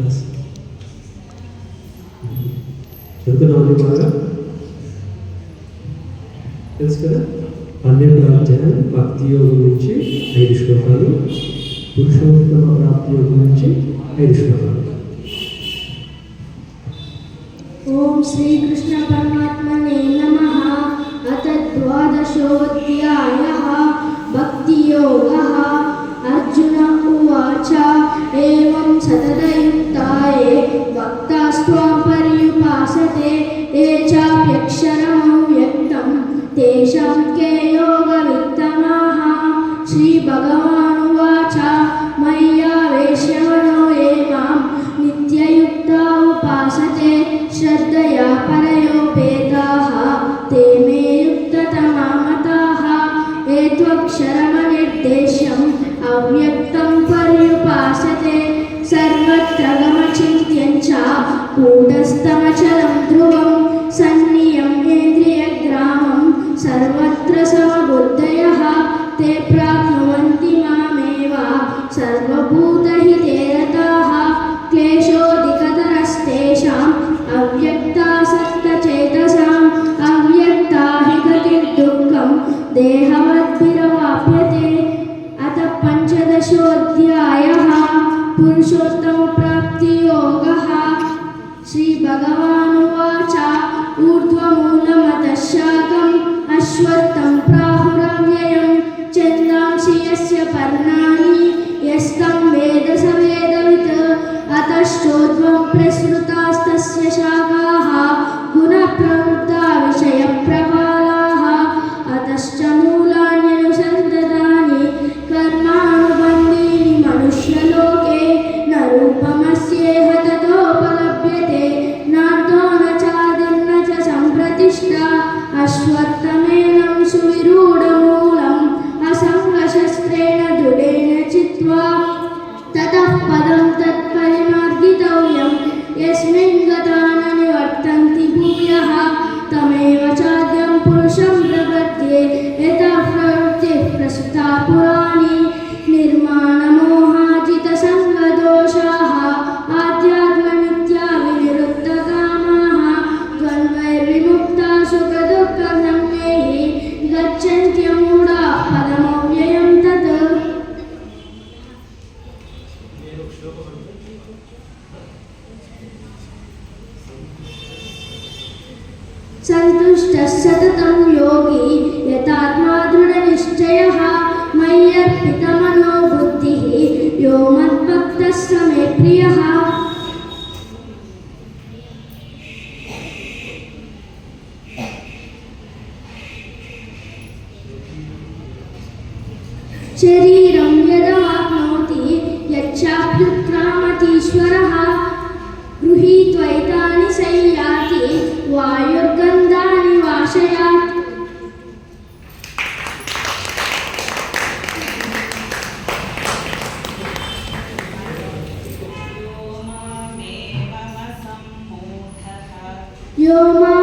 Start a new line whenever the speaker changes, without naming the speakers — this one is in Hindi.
బ్లస్ చదువుకున్నామని బాగా తెలుసు కదా అన్య ప్రార్థన భక్తి యోగం నుంచి ఐదు శ్లోకాలు పురుషోత్తమ ప్రాప్తి యోగం నుంచి ఐదు శ్లోకాలు
ఓం శ్రీకృష్ణ పరమాత్మనే నమ అత ద్వాదశోధ్యాయ భక్తి యోగ esteja सर्वभूतहिते रताः क्लेशोऽधिकतरस्तेषाम्, अव्यक्तासक्तचेतसाम् अव्यक्ता हि गतिर्दुःखं देहवद्भिरवाप्यते अथ पञ्चदशोऽध्यायः पुरुषोत्तमप्राप्तियोगः श्रीभगवानुवाच, ऊर्ध्वमूलमतःशाकम्, अश्वत्थं प्राहुरव्ययं चन्दांसि यस्य पर्णानि सन्तुष्टः सततं योगी यतात्मा दृढनिश्चयः मय्यर्पितमनो बुद्धिः यो मद्भक्तः स मे प्रियः शरीरं यदाप्नोति यच्चाप्युत्क्रामतीश्वरः गृहीत्वैतानि संयाति वायुर् You're my